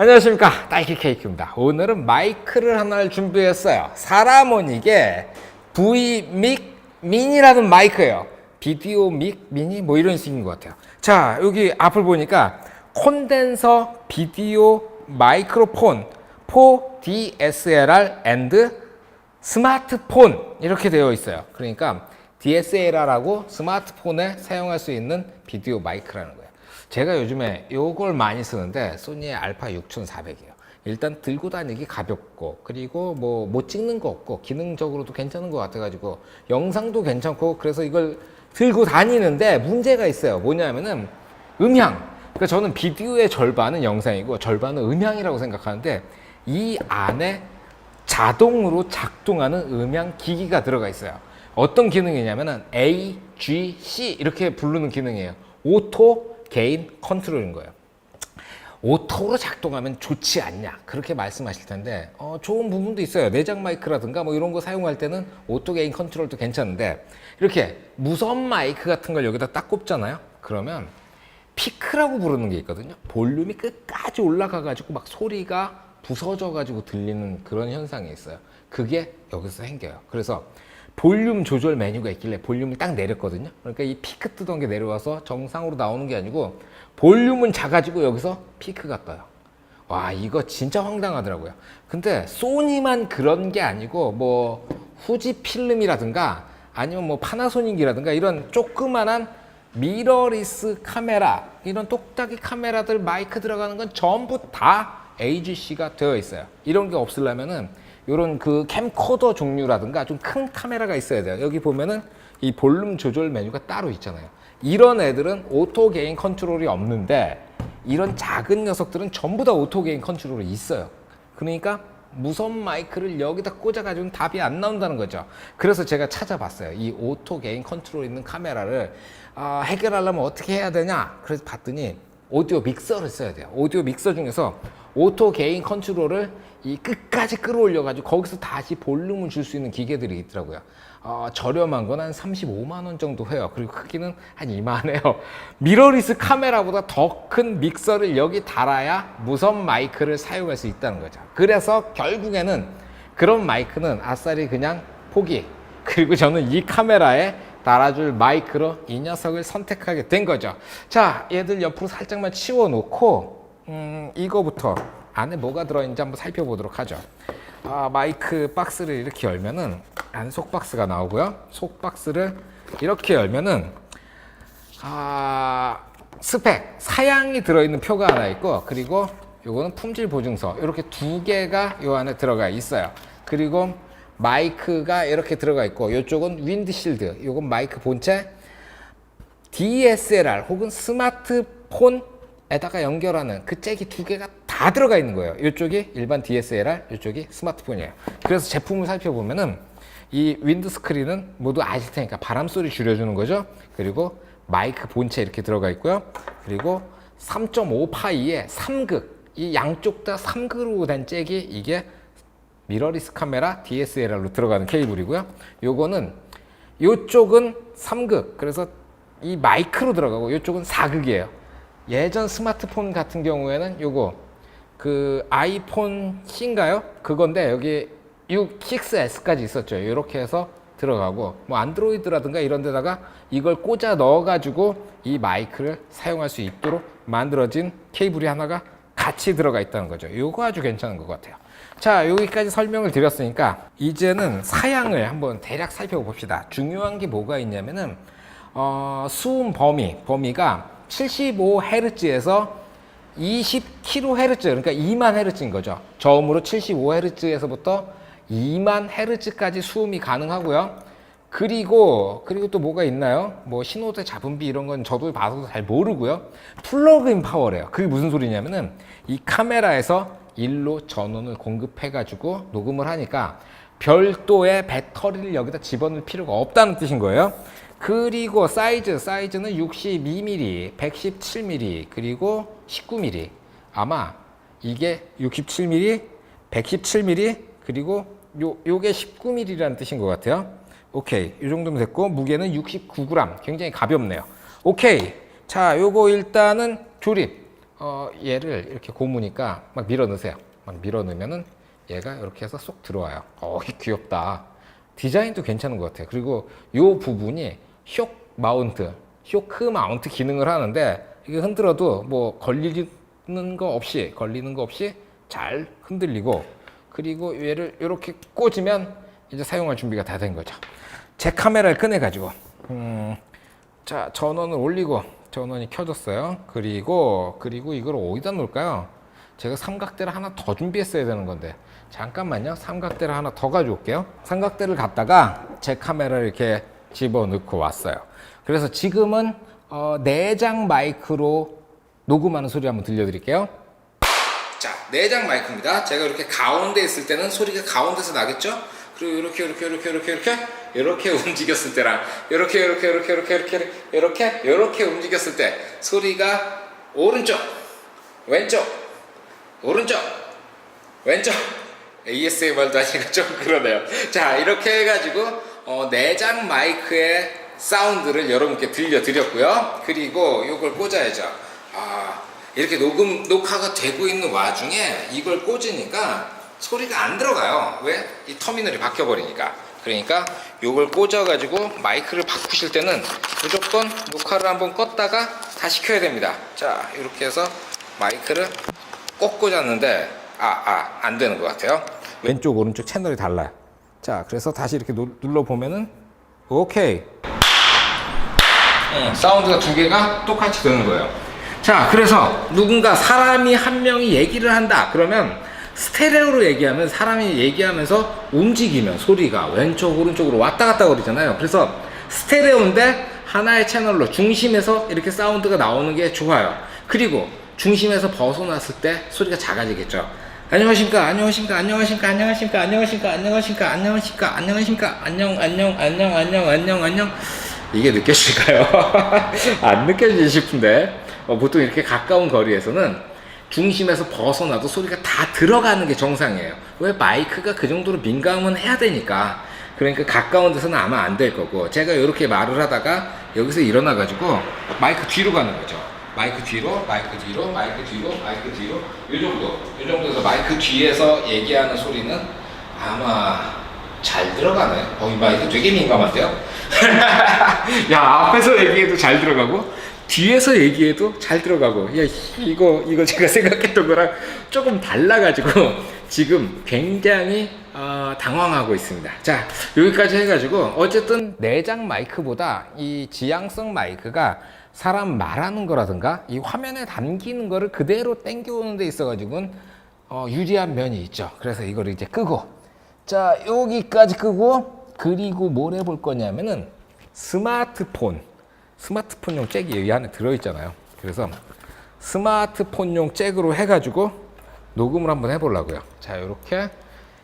안녕하십니까. 딸기 케이크입니다. 오늘은 마이크를 하나를 준비했어요. 사라모닉의 V믹 미니라는 마이크예요. 비디오 믹 미니 뭐 이런 식인 것 같아요. 자 여기 앞을 보니까 콘덴서 비디오 마이크로폰 4 DSLR 앤드 스마트폰 이렇게 되어 있어요. 그러니까 DSLR하고 스마트폰에 사용할 수 있는 비디오 마이크라는 거예요 제가 요즘에 요걸 많이 쓰는데 소니의 알파 6400이에요. 일단 들고 다니기 가볍고 그리고 뭐 못 찍는 거 없고 기능적으로도 괜찮은 것 같아가지고 영상도 괜찮고 그래서 이걸 들고 다니는데 문제가 있어요. 뭐냐면은 음향. 그러니까 저는 비디오의 절반은 영상이고 절반은 음향이라고 생각하는데 이 안에 자동으로 작동하는 음향 기기가 들어가 있어요. 어떤 기능이냐면은 A, G, C 이렇게 부르는 기능이에요. 오토 개인 컨트롤인 거예요. 오토로 작동하면 좋지 않냐? 그렇게 말씀하실 텐데 어, 좋은 부분도 있어요. 내장 마이크라든가 뭐 이런 거 사용할 때는 오토 게인 컨트롤도 괜찮은데 이렇게 무선 마이크 같은 걸 여기다 딱 꼽잖아요? 그러면 피크라고 부르는 게 있거든요. 볼륨이 끝까지 올라가 가지고 막 소리가 부서져 가지고 들리는 그런 현상이 있어요. 그게 여기서 생겨요. 그래서 볼륨 조절 메뉴가 있길래 볼륨을 딱 내렸거든요. 그러니까 이 피크 뜨던 게 내려와서 정상으로 나오는 게 아니고 볼륨은 작아지고 여기서 피크가 떠요. 와, 이거 진짜 황당하더라고요. 근데 소니만 그런 게 아니고 뭐 후지 필름이라든가 아니면 뭐 파나소닉이라든가 이런 조그만한 미러리스 카메라 이런 똑딱이 카메라들 마이크 들어가는 건 전부 다 AGC가 되어 있어요. 이런 게 없으려면은 이런 그 캠코더 종류라든가 좀 큰 카메라가 있어야 돼요. 여기 보면은 이 볼륨 조절 메뉴가 따로 있잖아요. 이런 애들은 오토 게인 컨트롤이 없는데 이런 작은 녀석들은 전부 다 오토 게인 컨트롤이 있어요. 그러니까 무선 마이크를 여기다 꽂아가지고는 답이 안 나온다는 거죠. 그래서 제가 찾아봤어요. 이 오토 게인 컨트롤 있는 카메라를 아, 해결하려면 어떻게 해야 되냐? 그래서 봤더니 오디오 믹서를 써야 돼요. 오디오 믹서 중에서 오토 게인 컨트롤을 이 끝까지 끌어올려 가지고 거기서 다시 볼륨을 줄 수 있는 기계들이 있더라고요. 어, 저렴한 건 한 35만 원 정도 해요. 그리고 크기는 한 이만해요. 미러리스 카메라보다 더 큰 믹서를 여기 달아야 무선 마이크를 사용할 수 있다는 거죠. 그래서 결국에는 그런 마이크는 아싸리 그냥 포기. 그리고 저는 이 카메라에 달아줄 마이크로 이 녀석을 선택하게 된 거죠. 자, 얘들 옆으로 살짝만 치워놓고 음, 이거부터 안에 뭐가 들어있는지 한번 살펴보도록 하죠. 아, 마이크 박스를 이렇게 열면은 안에 속 박스가 나오고요. 속 박스를 이렇게 열면은 아, 스펙 사양이 들어있는 표가 하나 있고 그리고 요거는 품질 보증서 이렇게 두 개가 요 안에 들어가 있어요. 그리고 마이크가 이렇게 들어가 있고 이쪽은 윈드실드, 요건 마이크 본체 DSLR 혹은 스마트폰에다가 연결하는 그 잭이 두 개가 다 들어가 있는 거예요. 이쪽이 일반 DSLR, 이쪽이 스마트폰이에요. 그래서 제품을 살펴보면은 이 윈드 스크린은 모두 아실 테니까 바람 소리 줄여주는 거죠. 그리고 마이크 본체 이렇게 들어가 있고요. 그리고 3.5파이의 3극, 이 양쪽 다 3극으로 된 잭이 이게 미러리스 카메라 DSLR로 들어가는 케이블이고요. 요거는 요쪽은 3극, 그래서 이 마이크로 들어가고 요쪽은 4극이에요. 예전 스마트폰 같은 경우에는 요거 그 아이폰 C인가요? 그건데 여기 6, 6S까지 있었죠. 이렇게 해서 들어가고 뭐 안드로이드라든가 이런 데다가 이걸 꽂아 넣어 가지고 이 마이크를 사용할 수 있도록 만들어진 케이블이 하나가 같이 들어가 있다는 거죠. 이거 아주 괜찮은 것 같아요. 자, 여기까지 설명을 드렸으니까 이제는 사양을 한번 대략 살펴봅시다. 중요한 게 뭐가 있냐면은 어, 수음 범위, 범위가 75Hz에서 20kHz, 그러니까 2만 Hz인 거죠. 저음으로 75Hz에서부터 2만 Hz까지 수음이 가능하고요. 그리고 그리고 또 뭐가 있나요? 뭐 신호대 잡음비 이런 건 저도 봐서 잘 모르고요. 플러그인 파워래요. 그게 무슨 소리냐면은 이 카메라에서 일로 전원을 공급해 가지고 녹음을 하니까 별도의 배터리를 여기다 집어넣을 필요가 없다는 뜻인 거예요. 그리고 사이즈, 사이즈는 62mm, 117mm, 그리고 19mm. 아마 이게 67mm, 117mm, 그리고 요, 요게 19mm라는 뜻인 것 같아요. 오케이. 이 정도면 됐고, 무게는 69g. 굉장히 가볍네요. 오케이. 자, 요거 일단은 조립. 어, 얘를 이렇게 고무니까 막 밀어 넣으세요. 막 밀어 넣으면은 얘가 이렇게 해서 쏙 들어와요. 어, 귀엽다. 디자인도 괜찮은 것 같아요. 그리고 요 부분이 쇼 마운트, 쇼크 마운트 기능을 하는데 이게 흔들어도 뭐 걸리는 거 없이 걸리는 거 없이 잘 흔들리고 그리고 얘를 이렇게 꽂으면 이제 사용할 준비가 다 된 거죠. 제 카메라를 꺼내 가지고 음, 자 전원을 올리고 전원이 켜졌어요. 그리고 그리고 이걸 어디다 놓을까요? 제가 삼각대를 하나 더 준비했어야 되는 건데 잠깐만요. 삼각대를 하나 더 가져올게요. 삼각대를 갖다가 제 카메라를 이렇게 집어 넣고 왔어요. 그래서 지금은 어, 내장 마이크로 녹음하는 소리 한번 들려드릴게요. 자, 내장 마이크입니다. 제가 이렇게 가운데 있을 때는 소리가 가운데서 나겠죠? 그리고 이렇게 이렇게 이렇게 이렇게 이렇게 이렇게 움직였을 때랑 이렇게 이렇게 이렇게 이렇게 이렇게 이렇게 이렇게 움직였을 때 소리가 오른쪽, 왼쪽, 오른쪽, 왼쪽. ASMR도 아니고 좀 그러네요. 자, 이렇게 해가지고 어, 내장 마이크의 사운드를 여러분께 들려드렸고요. 그리고 이걸 꽂아야죠. 아, 이렇게 녹음 녹화가 되고 있는 와중에 이걸 꽂으니까 소리가 안 들어가요. 왜? 이 터미널이 바뀌어 버리니까. 그러니까 이걸 꽂아 가지고 마이크를 바꾸실 때는 무조건 녹화를 한번 껐다가 다시 켜야 됩니다. 자, 이렇게 해서 마이크를 꼭 꽂았는데 아, 아, 안 되는 것 같아요. 왼쪽 오른쪽 채널이 달라요. 자, 그래서 다시 이렇게 눌러 보면은 오케이. 어, 사운드가 두 개가 똑같이 되는 거예요. 자, 그래서 누군가 사람이 한 명이 얘기를 한다. 그러면 스테레오로 얘기하면 사람이 얘기하면서 움직이면 소리가 왼쪽 오른쪽으로 왔다 갔다 거리잖아요. 그래서 스테레오인데 하나의 채널로 중심에서 이렇게 사운드가 나오는 게 좋아요. 그리고 중심에서 벗어났을 때 소리가 작아지겠죠. 안녕하십니까, 안녕하십니까, 안녕하십니까, 안녕하십니까, 안녕하십니까, 안녕하십니까, 안녕하십니까, 안녕하십니까, 안녕, 안녕, 안녕, 안녕, 안녕, 안녕. 이게 느껴질까요? 안 느껴지지 싶은데 어, 보통 이렇게 가까운 거리에서는 중심에서 벗어나도 소리가 다 들어가는 게 정상이에요. 왜 마이크가 그 정도로 민감은 해야 되니까. 그러니까 가까운 데서는 아마 안 될 거고 제가 이렇게 말을 하다가 여기서 일어나 가지고 마이크 뒤로 가는 거죠. 마이크 뒤로, 마이크 뒤로, 마이크 뒤로, 마이크 뒤로 이 정도, 이 정도에서 마이크 뒤에서 얘기하는 소리는 아마 잘 들어가네. 어, 이 마이크 되게 민감한데요? 야, 앞에서 얘기해도 잘 들어가고, 뒤에서 얘기해도 잘 들어가고, 야, 이거, 이거 제가 생각했던 거랑 조금 달라가지고, 지금 굉장히, 어, 당황하고 있습니다. 자, 여기까지 해가지고, 어쨌든 내장 마이크보다 이 지향성 마이크가 사람 말하는 거라든가, 이 화면에 담기는 거를 그대로 땡겨오는 데 있어가지고는, 어, 유리한 면이 있죠. 그래서 이거를 이제 끄고, 자, 여기까지 끄고 그리고 뭘 해볼 거냐면은 스마트폰, 스마트폰용 잭이 여기 안에 들어있잖아요. 그래서 스마트폰용 잭으로 해가지고 녹음을 한번 해보려고요. 자, 이렇게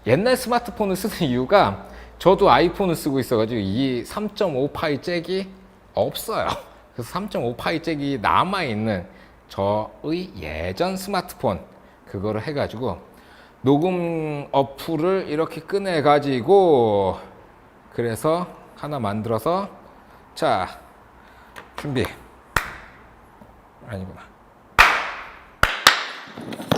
옛날 스마트폰을 쓰는 이유가 저도 아이폰을 쓰고 있어가지고 이 3.5파이 잭이 없어요. 그래서 3.5파이 잭이 남아있는 저의 예전 스마트폰 그거를 해가지고 녹음 어플을 이렇게 꺼내 가지고 그래서 하나 만들어서 자 준비. 아니구나.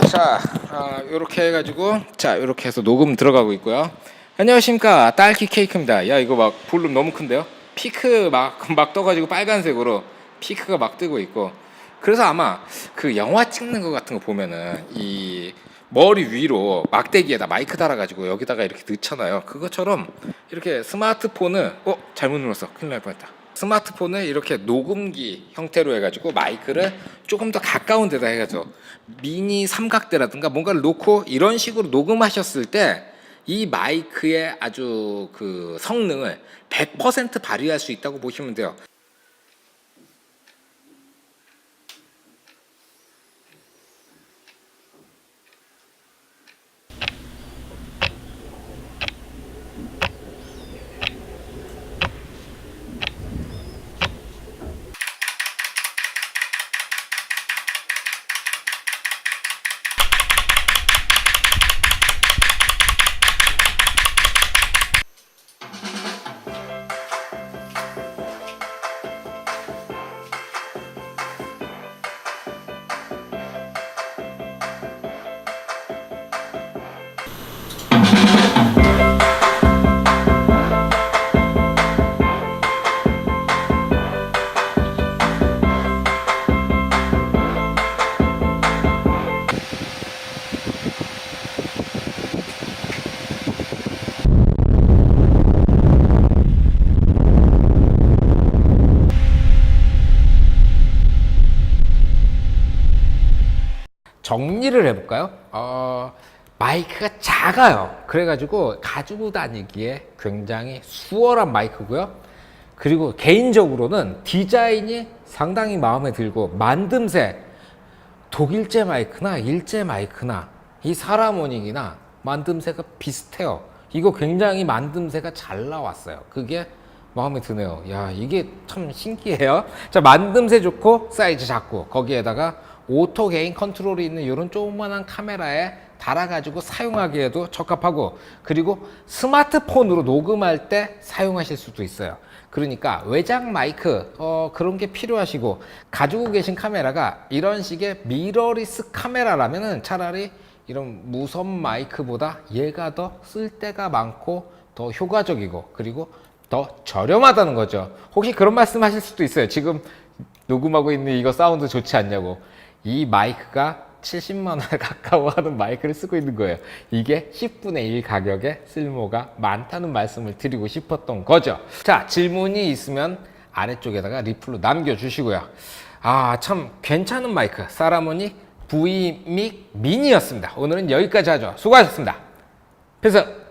자 아, 이렇게 해가지고 자 이렇게 해서 녹음 들어가고 있고요. 안녕하십니까. 딸기 케이크입니다. 야 이거 막 볼륨 너무 큰데요? 피크 막 막 떠가지고 빨간색으로 피크가 막 뜨고 있고. 그래서 아마 그 영화 찍는 거 같은 거 보면은 이 머리 위로 막대기에다 마이크 달아가지고 여기다가 이렇게 넣잖아요. 그것처럼 이렇게 스마트폰을 어 잘못 눌렀어. 큰일 날 뻔했다. 스마트폰을 이렇게 녹음기 형태로 해가지고 마이크를 조금 더 가까운 데다 해가지고 미니 삼각대라든가 뭔가를 놓고 이런 식으로 녹음하셨을 때 이 마이크의 아주 그 성능을 100% 발휘할 수 있다고 보시면 돼요. 정리를 해볼까요? 어, 마이크가 작아요. 그래가지고 가지고 다니기에 굉장히 수월한 마이크고요. 그리고 개인적으로는 디자인이 상당히 마음에 들고 만듦새 독일제 마이크나 일제 마이크나 이 사라모닉이나 만듦새가 비슷해요. 이거 굉장히 만듦새가 잘 나왔어요. 그게 마음에 드네요. 야, 이게 참 신기해요. 자, 만듦새 좋고 사이즈 작고 거기에다가 오토 게인 컨트롤이 있는 이런 조그만한 카메라에 달아가지고 사용하기에도 적합하고 그리고 스마트폰으로 녹음할 때 사용하실 수도 있어요. 그러니까 외장 마이크 어, 그런 게 필요하시고 가지고 계신 카메라가 이런 식의 미러리스 카메라라면은 차라리 이런 무선 마이크보다 얘가 더 쓸데가 많고 더 효과적이고 그리고 더 저렴하다는 거죠. 혹시 그런 말씀 하실 수도 있어요. 지금 녹음하고 있는 이거 사운드 좋지 않냐고. 이 마이크가 70만 원 가까워 하는 마이크를 쓰고 있는 거예요. 이게 10분의 1 가격에 쓸모가 많다는 말씀을 드리고 싶었던 거죠. 자, 질문이 있으면 아래쪽에다가 리플로 남겨주시고요. 아, 참 괜찮은 마이크. 사라모니 V 믹 미니였습니다. 오늘은 여기까지 하죠. 수고하셨습니다. 필승!